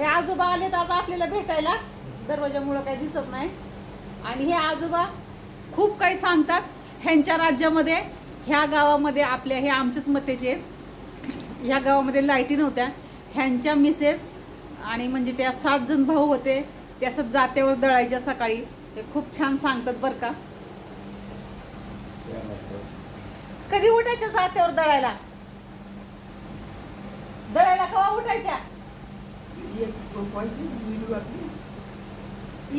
हे आजोबा आलेत आज आपल्याला भेटायला. दरवाजामुळं काही दिसत नाही. आणि हे आजोबा खूप काही सांगतात. ह्यांच्या राज्यामध्ये ह्या गावामध्ये आपल्या हे आमच्याच मतेचे ह्या गावामध्ये लाईटी नव्हत्या. ह्यांच्या मिसेस आणि म्हणजे त्या सात जण भाऊ होते. त्या असं जात्यावर दळायच्या सकाळी. ते खूप छान सांगतात बरं का. कधी उठायच्या जात्यावर दळायला? दळायला कवा उठायच्या?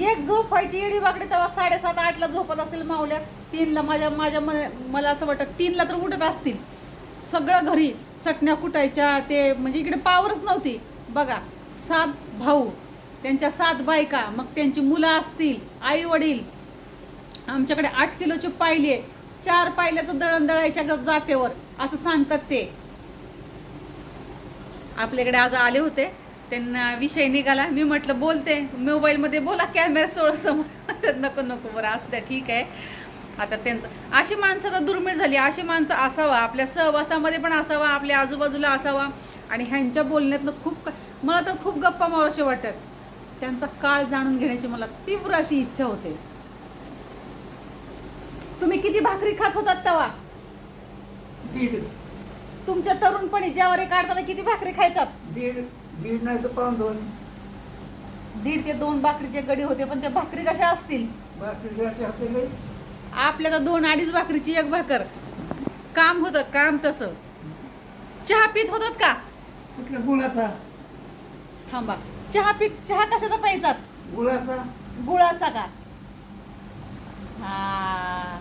एक झोप व्हायची येडी बाकडे तेव्हा साडेसात आठला झोपत असेल मावल्या. तीनला माझ्या माझ्या मला तर वाटत तीनला तर उठत असतील. सगळं घरी चटण्या कुटायच्या ते म्हणजे इकडे पावरच नव्हती. बघा सात भाऊ त्यांच्या सात बायका मग त्यांची मुलं असतील आई वडील आमच्याकडे आठ किलोचे पायले चार पायल्याचं दळण दळायच्या ग- जातेवर असं सांगतात ते. आपल्याकडे आज आले होते. त्यांना विषय निघाला. मी म्हटलं बोलते. मोबाईलमध्ये बोला कॅमेरा सोळ समोर. तर नको नको बरं असू द्या ठीक आहे. आता त्यांचं अशी माणसं आता दुर्मिळ झाली. अशी माणसं असावा आपल्या सहवासामध्ये पण असावा आपल्या आजूबाजूला असावा. आणि ह्यांच्या बोलण्यातनं खूप मला तर खूप गप्पा माराशे वाटतात. त्यांचा काळ जाणून घेण्याची मला तीव्र अशी इच्छा होते. तुम्ही किती भाकरी खात होतात दीड. तुमच्या तरुणपणी ज्यावर काढताना किती भाकरी खायचात? दीड नाही तर पाऊन दोन. दीड ते दोन भाकरीचे गडी होते पण त्या भाकरी कशा असतील? बाकी हाते लई. आपल्या तर दोन अडीच भाकरीची एक भाकर. काम होतं काम तसं. चहा पित होतात का? कुठल्या गुळाचा? थांबा. चहा पित चहा कशाचा प्यायचा गुळाचा. गुळाचा का? हा.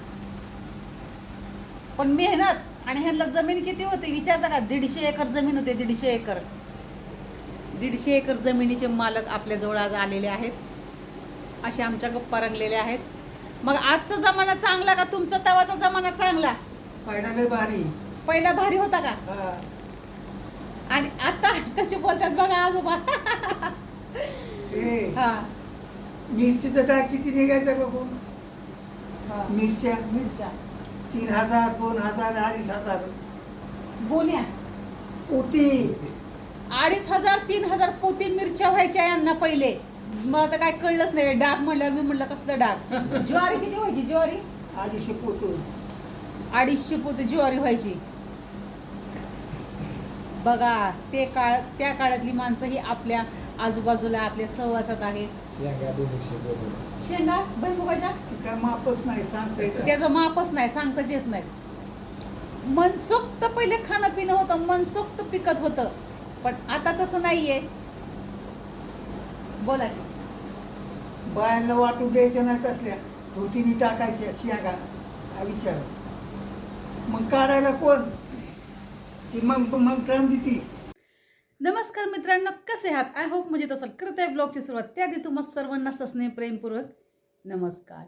पण मेहनत आणि ह्यांना जमीन किती होते? विचारता का? दीडशे एकर जमीन होते दीडशे एकर. दीडशे एकर जमिनीचे मालक आपल्याजवळ आज आलेले आहेत. असे आमच्या गप्पा रंगलेल्या आहेत. मग आजचा जमाना चांगला का तुमचा तवाचा जमाना चांगला? पहिला भारी. पहिला भारी होता का? हा. आणि आता कसे बोलतात बघा आजोबा. हे हा. मिरचीचं काय किती निघायचं बघू? हा. मिरच्या. मिरच्या. तीन हजार दोन हजार अडीच हजार. बोन्या. उती. अडीच हजार तीन हजार पोती मिरच्या व्हायच्या यांना पहिले. मला तर काय कळलंच नाही. डाग म्हणल्यावर मी म्हणलं कसलं डाग? ज्वारी किती व्हायची? ज्वारी? अडीचशे पोतू अडीचशे पोती ज्वारी व्हायची. बघा ते काळ त्या काळातली माणसं ही आपल्या आजूबाजूला आपल्या सहवासात आहेत. शेंगा भैमुगाच्या काय मापच नाही सांगता त्याचं मापच नाही सांगताच येत नाही. मनसोक्त पहिले खाणं पिणं होतं मनसोक्त पिकत होतं. पण आता तसं नाहीये. बोला की. बायांना वाटू द्यायच्या नाही तसल्या धोतीने टाकायच्या शियागा. हा विचार. मग काढायला कोण? ती मग मग ट्रम देती नमस्कार मित्रांनो कसे आहात? आय होप मजेत असाल. करत आहे ब्लॉगची सुरुवात त्याआधी तुम्हा सर्वांना सस्ने प्रेमपूर्वक नमस्कार.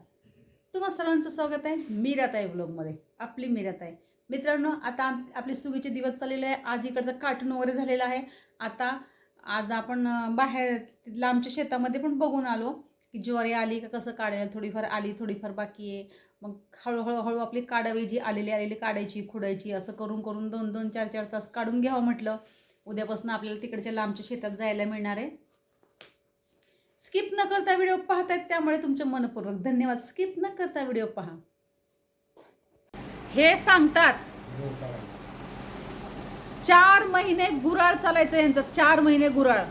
तुम्हा सर्वांचं स्वागत आहे मीराताई ब्लॉगमध्ये आपली मीराताई. मित्रांनो आता आपले सुगीचे दिवस चाललेले आहे. आज इकडचं कार्टून वगैरे झालेलं आहे. आता आज आपण बाहेर लांबच्या शेतामध्ये पण बघून आलो की ज्वारी आली का कसं काढायला थोडीफार आली थोडीफार बाकी आहे. मग हळूहळू हळू आपली काढावी जी आलेली आलेली काढायची खुडायची असं करून करून दोन दोन चार चार तास काढून घ्यावं म्हटलं. उद्यापासून आपल्याला तिकडच्या लांबच्या शेतात जायला मिळणार आहे. स्किप न करता व्हिडिओ पाहतायत त्यामुळे तुमच्या मनपूर्वक धन्यवाद. स्किप न करता व्हिडिओ पहा. हे सांगतात. चार महिने गुराळ चालायचं यांचं. चार महिने गुराळ.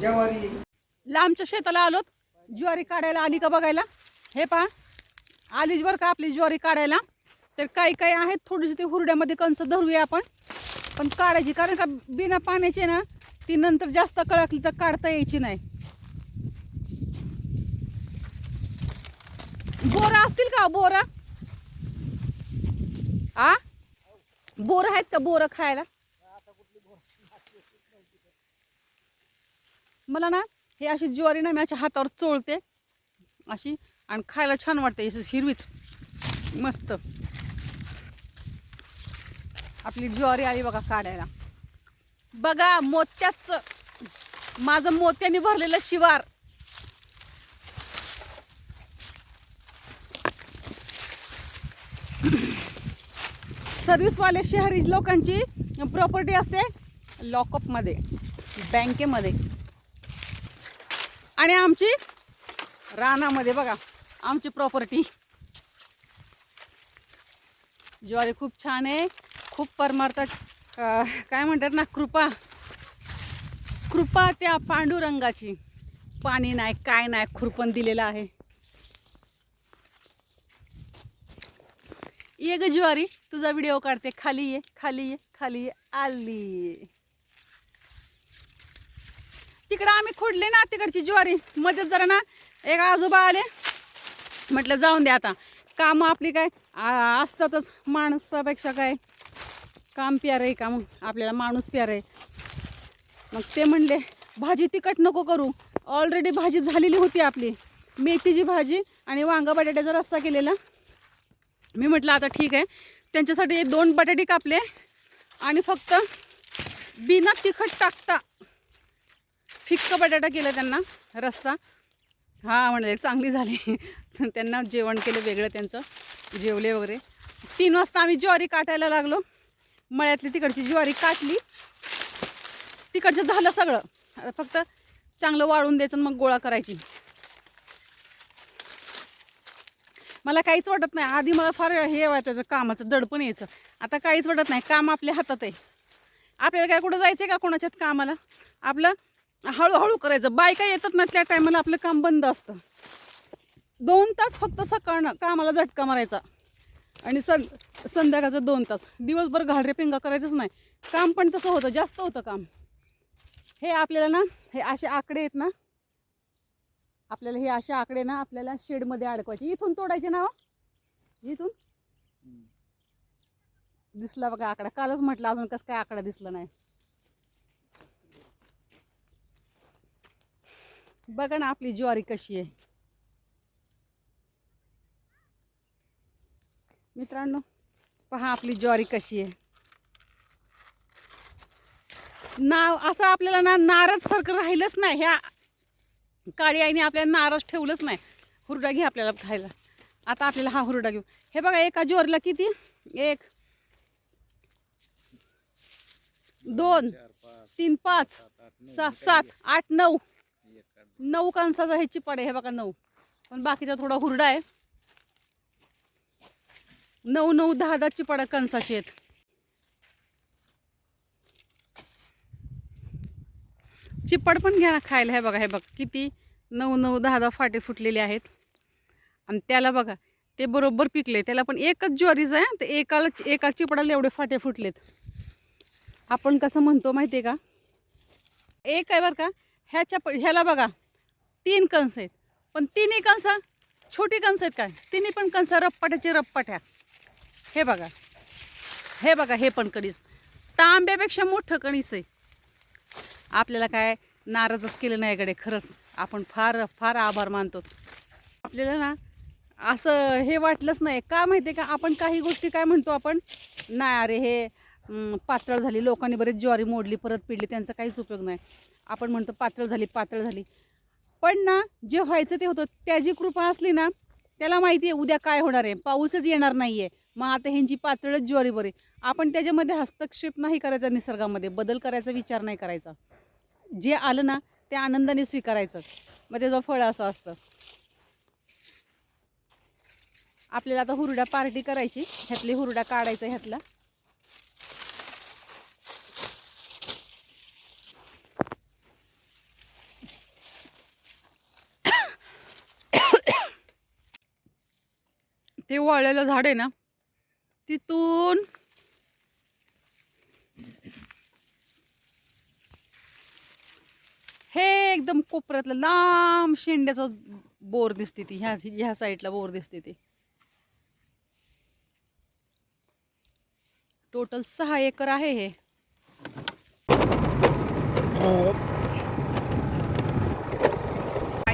ज्वारी. लांबच्या शेताला आलोत. ज्वारी काढायला आली का बघायला? हे पहा. आलीच बरं का आपली ज्वारी काढायला? तर काही काही आहेत. थोडीशी ती हुरड्यामध्ये कंस धरूया आपण. पण काढायची कारण का बिना पाण्याची ना ती नंतर जास्त कळकली तर काढता यायची नाही. बोरा असतील का बोरा? आ? बोर आहेत का बोर खायला? मला ना हे अशी ज्वारी ना मी अशा हातावर चोळते अशी आणि खायला छान वाटते हिरवीच मस्त. आपली ज्वारी आली बघा काढायला. बघा मोत्याच माझं मोत्याने भरलेलं शिवार. सर्व्हिसवाले शहरी लोकांची प्रॉपर्टी असते लॉकअपमध्ये बँकेमध्ये. आणि आमची रानामध्ये बघा आमची प्रॉपर्टी. ज्वारी खूप छान आहे खूप परमार्थ काय म्हणतात ना कृपा. कृपा त्या पांडुरंगाची. पाणी नाही काय नाही खुरपण दिलेलं आहे. ये ग ज्वारी तुझा व्हिडिओ काढते. खाली ये खाली ये खाली ये. आली. तिकडं आम्ही खोडले ना तिकडची ज्वारी. मध्येच जरा ना. एक आजोबा आले. म्हटलं जाऊन द्या आता. कामं आपली काय? असतातच. माणसापेक्षा काय? काम प्यार आहे काम आपल्याला माणूस प्यार आहे. मग ते म्हणले भाजी तिखट नको करू. ऑलरेडी भाजी झालेली होती आपली. मेथीची भाजी आणि वांगा बटाट्याचा रस्सा केलेला. मी म्हटलं आता ठीक आहे. त्यांच्यासाठी दोन बटाटे कापले आणि फक्त बिना तिखट टाकता फिक्क बटाटा केला त्यांना रस्सा. हां म्हणले चांगली झाली. त्यांना जेवण केलं वेगळं त्यांचं जेवले वगैरे. तीन वाजता आम्ही ज्वारी काटायला लागलो. मळ्यातली तिकडची ज्वारी काटली. तिकडचं झालं सगळं. फक्त चांगलं वाळून द्यायचं आणि मग गोळा करायची. मला काहीच वाटत नाही. आधी मला फार हे वाटायचं कामाचं दडपण यायचं. आता काहीच वाटत नाही. काम आपल्या हातात आहे. आपल्याला काय कुठं जायचं आहे का कोणाच्यात कामाला? आपलं हळूहळू करायचं. बायका येतात ना त्या टायमाला आपलं काम बंद असतं. दोन तास फक्त सकाळनं कामाला झटका मारायचा. आणि सं संध्याकाळचं दोन तास. दिवसभर घालरे पिंगा करायचंच नाही. काम पण तसं होतं. जास्त होतं काम. हे आपल्याला ना हे असे आकडे आहेत ना आपल्याला हे असे आकडे ना आपल्याला शेडमध्ये अडकवायचे. इथून तोडायचे ना हो? इथून. दिसला बघा आकडा. कालच म्हटलं अजून कसं काय आकडा दिसला नाही. बघा ना आपली ज्वारी कशी आहे. मित्रांनो पहा आपली ज्वारी कशी आहे. नाव असं आपल्याला ना नारद सारखं राहिलंच नाही. ह्या काळी आईने आपल्याला नाराज ठेवलंच नाही. हुरडा घे आपल्याला खायला. आता आपल्याला हा हुरडा घेऊ हे बघा एका ज्वारीला किती? एक दोन तीन पाच सहा सात आठ नऊ. नऊ कणसाचा ह्याची पडे हे बघा नऊ. पण बाकीचा थोडा हुरडा आहे. नऊ नऊ दहा दहा चिपाडा कणसाची आहेत. चिपड पण घ्या ना खायला. हे बघा हे बघा किती नऊ नऊ दहा दहा फाटे फुटलेले आहेत. आणि त्याला बघा ते बरोबर पिकले. त्याला पण एकच ज्वारीच आहे तर एकाला एका चिपडाला एवढे फाटे फुटलेत. आपण कसं म्हणतो माहिती आहे का? एक आहे बरं का ह्याच्या प ह्याला बघा तीन कंस आहेत. पण तिन्ही कंस छोटी कंस आहेत काय? तिन्ही पण कंस रप्पाट्याचे रप्पाट्या. हे बघा हे बघा हे पण कणीस. तांब्यापेक्षा मोठं कणीस आहे. आपल्याला काय नाराजच केलं नाही कडे खरंच. आपण फार फार आभार मानतो. आपल्याला ना असं हे वाटलंच नाही. का माहिती आहे का? आपण काही गोष्टी काय म्हणतो आपण? नाही अरे हे पातळ झाली. लोकांनी बरेच ज्वारी मोडली परत पिडली. त्यांचा काहीच उपयोग नाही. आपण म्हणतो पातळ झाली पातळ झाली. पण ना जे व्हायचं ते होतं. त्याची कृपा असली ना त्याला माहिती आहे उद्या काय होणार आहे. पाऊसच येणार नाही आहे मग आता ह्यांची पातळच ज्वारी बरी. आपण त्याच्यामध्ये हस्तक्षेप नाही करायचा निसर्गामध्ये. बदल करायचा विचार नाही करायचा. जे आलं ना ते आनंदाने स्वीकारायचं. मग त्याचं फळ असं असतं. आपल्याला आता हुरडा पार्टी करायची. ह्यातली हुरडा काढायचा ह्यातला. ते वाळलेलं झाड आहे ना तिथून हे एकदम कोपऱ्यातलं लांब शेंड्याचा बोर दिसते ती. ह्या ह्या साईडला बोर दिसते ती. टोटल सहा एकर आहे हे.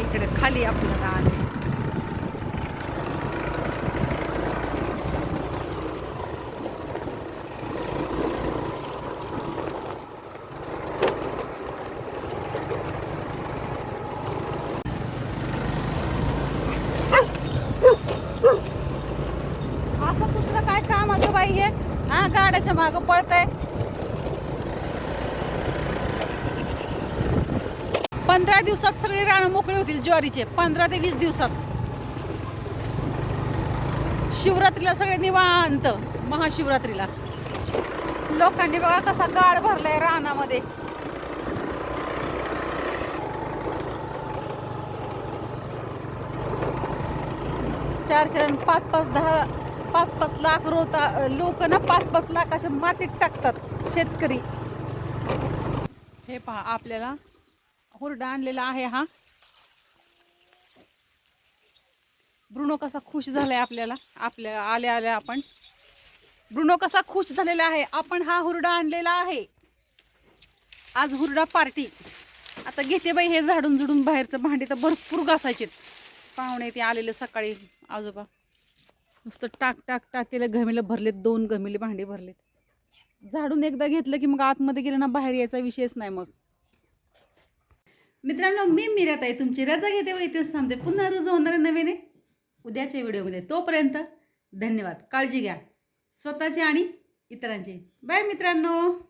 इकडे खाली आपल्याला नाहीये. हा गाड्याच्या मागं पळतय. पंधरा दिवसात सगळी राणं मोकळी होतील ज्वारीचे. पंधरा ते वीस दिवसात. शिवरात्रीला सगळे निवांत. महाशिवरात्रीला. लोकांनी बघा कसा गाड भरलाय रानामध्ये. चार चरण पाच पाच दहा पाच पाच लाख रोता लोक ना पाच पाच लाख असे मातीत टाकतात शेतकरी. हे पहा आपल्याला हुरडा आणलेला आहे हा. ब्रुनो कसा खुश झालाय आपल्याला. आपल्या आल्या आल्या आपण. ब्रुनो कसा खुश झालेला आहे. आपण हा हुरडा आणलेला आहे. आज हुरडा पार्टी. आता घेते बाई हे झाडून झुडून बाहेरचं भांडी तर भरपूर घासायचे पाहुणे ते आलेले सकाळी. आजोबा. नुसतं टाक टाक टाक केलं घमेलं भरलेत दोन घमेले भांडे भरलेत. झाडून एकदा घेतलं की मग आतमध्ये गेलं ना बाहेर यायचा विषयच नाही मग. मित्रांनो मी मिरत आहे तुमची रजा घेते व इथेच थांबते. पुन्हा रुजू होणार नवीन आहे उद्याच्या व्हिडिओमध्ये. तोपर्यंत धन्यवाद. काळजी घ्या. स्वतःची आणि इतरांची. बाय मित्रांनो.